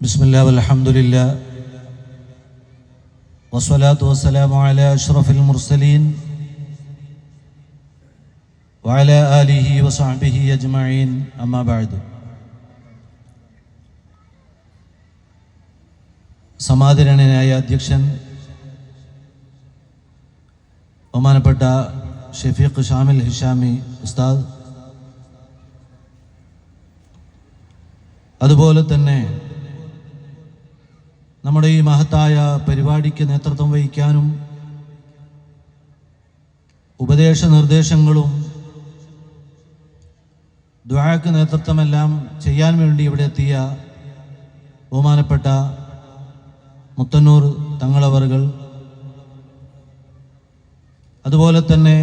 بسم الله والحمد لله والصلاة والسلام على أشرف المرسلين وعلى آله وصحبه أجمعين أما بعد സമാദരണനായ അധ്യക്ഷൻ ബഹുമാനപ്പെട്ട ഷെഫീഖ് ഷാമിൽ ഹിഷാമി ഉസ്താദ് അതുപോലെ തന്നെ നമ്മുടെ ഈ മഹത്തായ പരിപാടിക്ക് നേതൃത്വം വഹിക്കാനും ഉപദേശ നിർദ്ദേശങ്ങളും ദ്വാക്ക് നേതൃത്വമെല്ലാം ചെയ്യാൻ വേണ്ടി ഇവിടെ എത്തിയ ബഹുമാനപ്പെട്ട മുത്തന്നൂർ തങ്ങളവറുകൾ. അതുപോലെ തന്നെ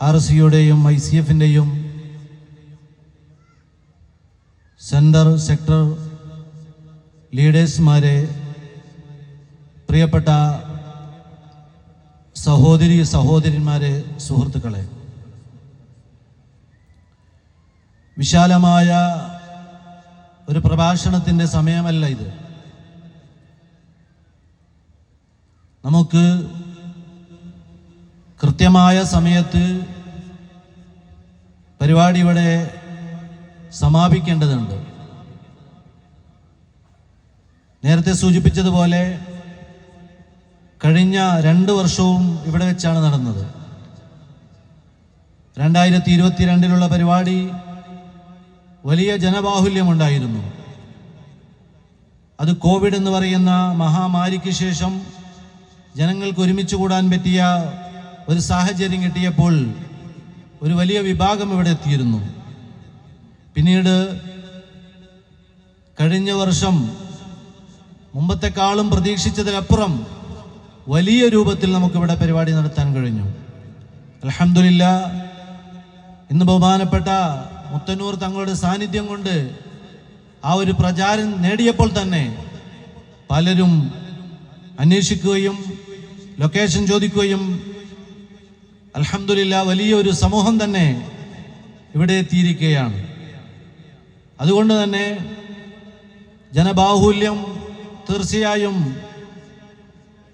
ആർ സിയുടെയും ഐ സി എഫിന്റെയും സെന്റർ സെക്ടർ ലീഡേഴ്സുമാരെ പ്രിയപ്പെട്ട സഹോദരി സഹോദരന്മാരെ സുഹൃത്തുക്കളെ വിശാലമായ ഒരു പ്രഭാഷണത്തിന്റെ സമയമല്ല ഇത്. നമുക്ക് കൃത്യമായ സമയത്ത് പരിപാടി ഇവിടെ സമാപിക്കേണ്ടതുണ്ട്. നേരത്തെ സൂചിപ്പിച്ചതുപോലെ കഴിഞ്ഞ രണ്ട് വർഷവും ഇവിടെ വെച്ചാണ് നടന്നത്. രണ്ടായിരത്തി ഇരുപത്തിരണ്ടിലുള്ള പരിപാടി വലിയ ജനബാഹുല്യമുണ്ടായിരുന്നു. അത് കോവിഡ് എന്ന് പറയുന്ന മഹാമാരിക്ക് ശേഷം ജനങ്ങൾക്ക് ഒരുമിച്ച് കൂടാൻ പറ്റിയ ഒരു സാഹചര്യം കിട്ടിയപ്പോൾ ഒരു വലിയ വിഭാഗം ഇവിടെ എത്തിയിരുന്നു. പിന്നീട് കഴിഞ്ഞ വർഷം മുമ്പത്തെക്കാളും പ്രതീക്ഷിച്ചതിലപ്പുറം വലിയ രൂപത്തിൽ നമുക്കിവിടെ പരിപാടി നടത്താൻ കഴിഞ്ഞു. അലഹമില്ല ഇന്ന് ബഹുമാനപ്പെട്ട മുത്തന്നൂർ തങ്ങളുടെ സാന്നിധ്യം കൊണ്ട് ആ ഒരു പ്രചാരം നേടിയപ്പോൾ തന്നെ പലരും അന്വേഷിക്കുകയും ലൊക്കേഷൻ ചോദിക്കുകയും അലഹമില്ല വലിയൊരു സമൂഹം തന്നെ ഇവിടെ എത്തിയിരിക്കുകയാണ്. അതുകൊണ്ട് തന്നെ ജനബാഹുല്യം തീർച്ചയായും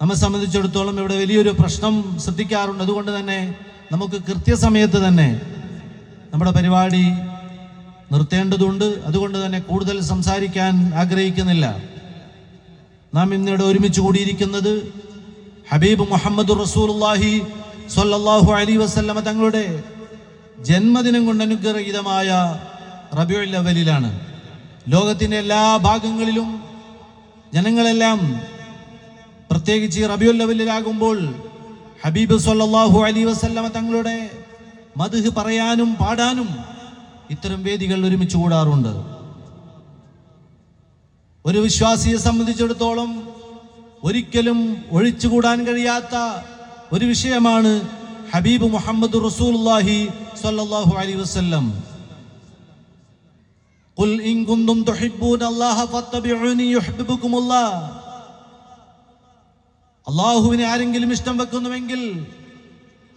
നമ്മെ സംബന്ധിച്ചിടത്തോളം ഇവിടെ വലിയൊരു പ്രശ്നം ശ്രദ്ധിക്കാറുണ്ട്. അതുകൊണ്ട് തന്നെ നമുക്ക് കൃത്യസമയത്ത് തന്നെ നമ്മുടെ പരിപാടി നിർത്തേണ്ടതുണ്ട്. അതുകൊണ്ട് തന്നെ കൂടുതൽ സംസാരിക്കാൻ ആഗ്രഹിക്കുന്നില്ല. നാം ഇന്നിവിടെ ഒരുമിച്ച് കൂടിയിരിക്കുന്നത് ഹബീബ് മുഹമ്മദ് റസൂലുള്ളാഹി സൊല്ലാഹു അലി വസല്ലമ തങ്ങളുടെ ജന്മദിനം കൊണ്ട് അനുഗ്രഹീതമായ റബിയുൽ അവലിലാണ് ലോകത്തിന്റെ എല്ലാ ഭാഗങ്ങളിലും ജനങ്ങളെല്ലാം പ്രത്യേകിച്ച് റബിയുൽ ലവലിലാകുമ്പോൾ ഹബീബ് സല്ലാഹു അലി വസല്ലമ തങ്ങളുടെ മധുഹ് പറയാനും പാടാനും ഇത്തരം വേദികൾ ഒരുമിച്ച് കൂടാറുണ്ട്. ഒരു വിശ്വാസിയെ സംബന്ധിച്ചിടത്തോളം ഒരിക്കലും ഒഴിച്ചുകൂടാൻ കഴിയാത്ത ഒരു വിഷയമാണ് ഹബീബ് മുഹമ്മദ് റസൂലുള്ളാഹി സല്ലാഹു അലൈഹി വസല്ലം. ഖുൽ ഇൻ കുന്തും തുഹിബ്ബൂന അല്ലാഹ ഫത്തബിഊനി യുഹിബ്ബുകുമുല്ലാഹ് അള്ളാഹുവിനെ ആരെങ്കിലും ഇഷ്ടം വെക്കുന്നുവെങ്കിൽ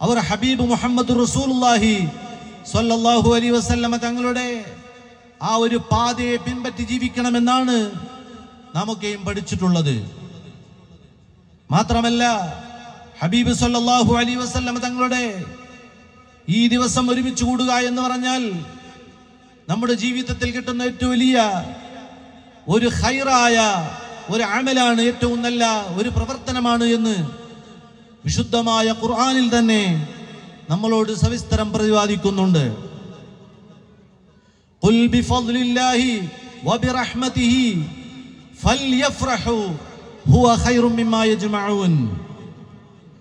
അവർ ഹബീബ് മുഹമ്മദ് റസൂലുള്ളാഹി സ്വല്ലല്ലാഹു അലൈഹി വസല്ലമ തങ്ങളുടെ ആ ഒരു പാതയെ പിൻപറ്റി ജീവിക്കണമെന്നാണ് നമുക്കെയും പഠിച്ചിട്ടുള്ളത്. മാത്രമല്ല ഹബീബ് സല്ലല്ലാഹു അലൈഹി വസല്ലമ തങ്ങളുടെ ഈ ദിവസം ഒരുമിച്ച് കൂടുക എന്ന് പറഞ്ഞാൽ നമ്മുടെ ജീവിതത്തിൽ കിട്ടുന്ന ഏറ്റവും വലിയ ഒരു ഹൈറായ ഒരു അമലാണ് ഏറ്റവും നല്ല ഒരു പ്രവർത്തനമാണ് എന്ന് വിശുദ്ധമായ ഖുർആാനിൽ തന്നെ നമ്മളോട് സവിസ്തരം പ്രതിപാദിക്കുന്നുണ്ട്.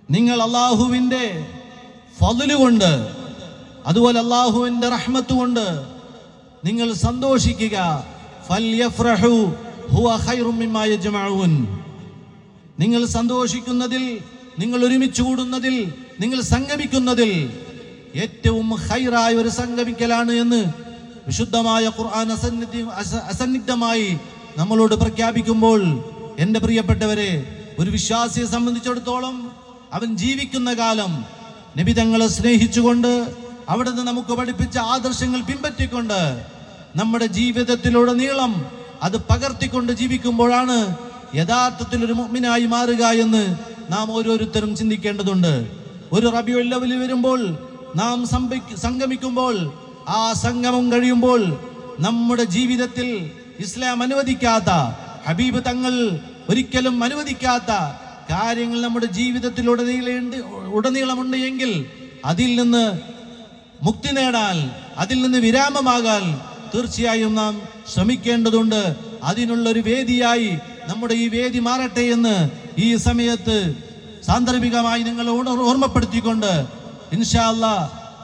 നിങ്ങൾ അള്ളാഹുവിന്റെ ഫതിലുകൊണ്ട് അതുപോലെ അള്ളാഹുവിന്റെ റഹ്മത്ത് കൊണ്ട് നിങ്ങൾ സന്തോഷിക്കുക. നിങ്ങൾ സന്തോഷിക്കുന്നതിൽ നിങ്ങൾ ഒരുമിച്ച് കൂടുന്നതിൽ നിങ്ങൾ സംഗമിക്കുന്നതിൽ ഏറ്റവും ഹൈറായ ഒരു സംഗമിക്കലാണ് എന്ന് വിശുദ്ധമായ ഖുർആൻ അസന്നിധി അസ- അസന്നിഗ്ധമായി നമ്മളോട് പ്രഖ്യാപിക്കുമ്പോൾ എന്റെ പ്രിയപ്പെട്ടവരെ ഒരു വിശ്വാസിയെ സംബന്ധിച്ചിടത്തോളം അവൻ ജീവിക്കുന്ന കാലം നബി തങ്ങളെ സ്നേഹിച്ചുകൊണ്ട് അവിടുന്ന് നമുക്ക് പഠിപ്പിച്ച ആദർശങ്ങൾ പിൻപറ്റിക്കൊണ്ട് നമ്മുടെ ജീവിതത്തിലുടനീളം അത് പകർത്തിക്കൊണ്ട് ജീവിക്കുമ്പോഴാണ് യഥാർത്ഥത്തിൽ ഒരു മുഗ്മിനായി മാറുക എന്ന് നാം ഓരോരുത്തരും ചിന്തിക്കേണ്ടതുണ്ട്. ഒരു റബിയുൽ ലെവൽ വരുമ്പോൾ നാം സംഗമിക്കുമ്പോൾ ആ സംഗമം കഴിയുമ്പോൾ നമ്മുടെ ജീവിതത്തിൽ ഇസ്ലാം അനുവദിക്കാത്ത ഹബീബ് തങ്ങൾ ഒരിക്കലും അനുവദിക്കാത്ത കാര്യങ്ങൾ നമ്മുടെ ജീവിതത്തിൽ ഉടനീളുണ്ട് ഉടനീളമുണ്ട് എങ്കിൽ അതിൽ നിന്ന് മുക്തി നേടാൻ അതിൽ നിന്ന് വിരാമമാകാൻ തീർച്ചയായും നാം ശ്രമിക്കേണ്ടതുണ്ട്. അതിനുള്ളൊരു വേദിയായി നമ്മുടെ ഈ വേദി മാറട്ടെ എന്ന് ഈ സമയത്ത് സാന്ദർഭികമായി നിങ്ങൾ ഓർമ്മപ്പെടുത്തിക്കൊണ്ട് ഇൻഷാല്ല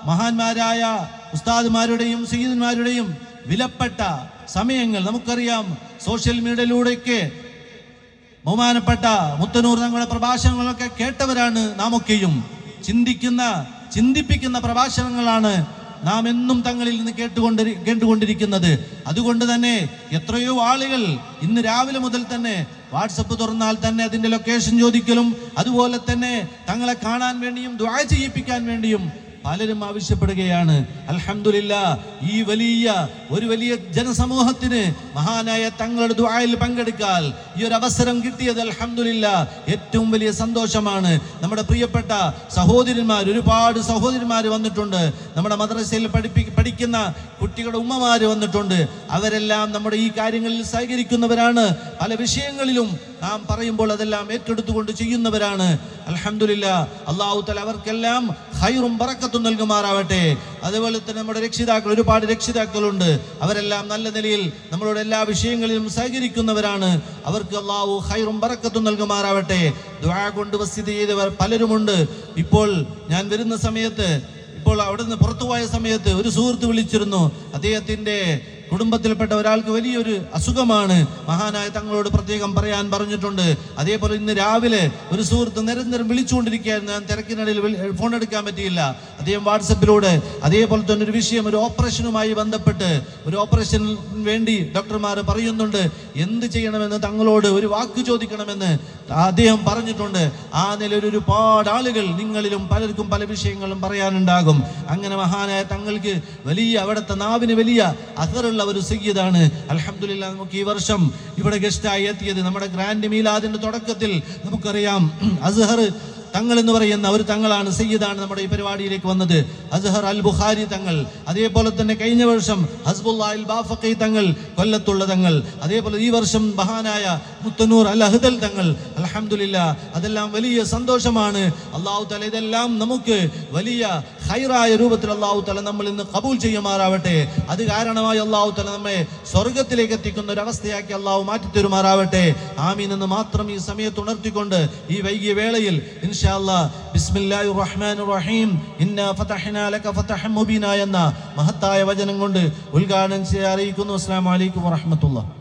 മഹാന്മാരായ ഉസ്താദ്മാരുടെയും സീതന്മാരുടെയും വിലപ്പെട്ട സമയങ്ങൾ നമുക്കറിയാം. സോഷ്യൽ മീഡിയയിലൂടെയൊക്കെ ബഹുമാനപ്പെട്ട മുത്തനൂർ തങ്ങളുടെ പ്രഭാഷണങ്ങളൊക്കെ കേട്ടവരാണ് നാം ഒക്കെയും ചിന്തിക്കുന്ന ചിന്തിപ്പിക്കുന്ന പ്രഭാഷണങ്ങളാണ് നാം എന്നും തങ്ങളിൽ നിന്ന് കേട്ടുകൊണ്ട് കേട്ടുകൊണ്ടിരിക്കുന്നത്. അതുകൊണ്ട് തന്നെ എത്രയോ ആളുകൾ ഇന്ന് രാവിലെ മുതൽ തന്നെ വാട്സപ്പ് തുറന്നാൽ തന്നെ അതിന്റെ ലൊക്കേഷൻ ചോദിക്കലും അതുപോലെ തന്നെ തങ്ങളെ കാണാൻ വേണ്ടിയും ദ്വാ ചെയ്യിപ്പിക്കാൻ വേണ്ടിയും പലരും ആവശ്യപ്പെടുകയാണ് അൽഹമില്ല ഈ വലിയ ഒരു വലിയ ജനസമൂഹത്തിന് മഹാനായ തങ്ങളുടെ ദുആയിൽ പങ്കെടുക്കാൻ ഈ ഒരു അവസരം കിട്ടിയത് അൽഹമില്ല ഏറ്റവും വലിയ സന്തോഷമാണ്. നമ്മുടെ പ്രിയപ്പെട്ട സഹോദരന്മാർ ഒരുപാട് സഹോദരന്മാർ വന്നിട്ടുണ്ട്. നമ്മുടെ മദ്രസയിൽ പഠിപ്പി പഠിക്കുന്ന കുട്ടികളുടെ ഉമ്മമാര് വന്നിട്ടുണ്ട്. അവരെല്ലാം നമ്മുടെ ഈ കാര്യങ്ങളിൽ സഹകരിക്കുന്നവരാണ്. പല വിഷയങ്ങളിലും നാം പറയുമ്പോൾ അതെല്ലാം ഏറ്റെടുത്തുകൊണ്ട് ചെയ്യുന്നവരാണ്. അലഹമില്ല അള്ളാഹു തല അവർക്കെല്ലാം ഹൈറും പറക്കത്തും നൽകുമാറാവട്ടെ. അതുപോലെ തന്നെ നമ്മുടെ രക്ഷിതാക്കൾ ഒരുപാട് രക്ഷിതാക്കളുണ്ട്. അവരെല്ലാം നല്ല നിലയിൽ നമ്മളോട് എല്ലാ വിഷയങ്ങളിലും സഹകരിക്കുന്നവരാണ്. അവർക്ക് അള്ളാഹു ഹൈറും പറക്കത്തും നൽകുമാറാവട്ടെ. ദ്വാ കൊണ്ട് വസ്തി ചെയ്തവർ പലരുമുണ്ട്. ഇപ്പോൾ ഞാൻ വരുന്ന സമയത്ത് ഇപ്പോൾ അവിടുന്ന് പുറത്തുപോയ സമയത്ത് ഒരു സുഹൃത്ത് വിളിച്ചിരുന്നു. അദ്ദേഹത്തിന്റെ കുടുംബത്തിൽപ്പെട്ട ഒരാൾക്ക് വലിയൊരു അസുഖമാണ്. മഹാനായ തങ്ങളോട് പ്രത്യേകം പറയാൻ പറഞ്ഞിട്ടുണ്ട്. അതേപോലെ ഇന്ന് രാവിലെ ഒരു സുഹൃത്ത് നിരന്തരം വിളിച്ചുകൊണ്ടിരിക്കുകയായിരുന്നു. ഞാൻ തിരക്കിനിടയിൽ ഫോൺ എടുക്കാൻ പറ്റിയില്ല. അദ്ദേഹം വാട്സപ്പിലൂടെ അതേപോലെ തന്നെ ഒരു വിഷയം ഒരു ഓപ്പറേഷനുമായി ബന്ധപ്പെട്ട് ഒരു ഓപ്പറേഷന് വേണ്ടി ഡോക്ടർമാർ പറയുന്നുണ്ട്. എന്ത് ചെയ്യണമെന്ന് തങ്ങളോട് ഒരു വാക്ക് ചോദിക്കണമെന്ന് അദ്ദേഹം പറഞ്ഞിട്ടുണ്ട്. ആ നിലയിൽ ഒരുപാട് ആളുകൾ നിങ്ങളിലും പലർക്കും പല വിഷയങ്ങളും പറയാനുണ്ടാകും. അങ്ങനെ മഹാനായ തങ്ങൾക്ക് വലിയ അവിടുത്തെ നാവിന് വലിയ അസറുള്ള ഒരു സയ്യിദാണ്. അൽഹംദുലില്ലാ നമുക്ക് ഈ വർഷം ഇവിടെ ഗസ്റ്റായി എത്തിയത് നമ്മുടെ ഗ്രാൻഡ് മീലാദിന്റെ തുടക്കത്തിൽ. നമുക്കറിയാം അസ്ഹർ തങ്ങൾ എന്ന് പറയുന്ന ഒരു തങ്ങളാണ് സയ്യിദാണ് നമ്മുടെ ഈ പരിപാടിയിലേക്ക് വന്നത്. അസ്ഹർ അൽ ബുഖാരി തങ്ങൾ അതേപോലെ തന്നെ കഴിഞ്ഞ വർഷം ഹസ്ബുല്ലാ അൽ ബാഫഖി തങ്ങൾ കൊല്ലത്തുള്ള തങ്ങൾ അതേപോലെ ഈ വർഷം മഹാനായ മുത്തനൂർ അൽ അഹ്ദൽ തങ്ങൾ. അലഹമില്ല അതെല്ലാം വലിയ സന്തോഷമാണ്. അള്ളാഹു തല ഇതെല്ലാം നമുക്ക് വലിയ ഹൈറായ രൂപത്തിൽ അള്ളാഹു തല നമ്മൾ ഇന്ന് കബൂൽ ചെയ്യുമാറാവട്ടെ. അത് കാരണമായി അള്ളാഹു തല നമ്മെ സ്വർഗത്തിലേക്ക് എത്തിക്കുന്ന ഒരു അവസ്ഥയാക്കി അള്ളാഹു മാറ്റി തരുമാറാവട്ടെ ആമീൻ എന്ന് മാത്രം ഈ സമയത്ത് ഉണർത്തിക്കൊണ്ട് ഈ വൈകിയ വേളയിൽ ഇൻഷാ അല്ലാ ബിസ്മില്ലാഹി റഹീം ഫതഹ്നാ ലക മുബീന എന്ന മഹത്തായ വചനം കൊണ്ട് ഉദ്ഘാടനം ചെയ്യാൻ അറിയിക്കുന്നു. അസ്സലാമു അലൈക്കും വറഹ്മത്തുള്ളാഹി.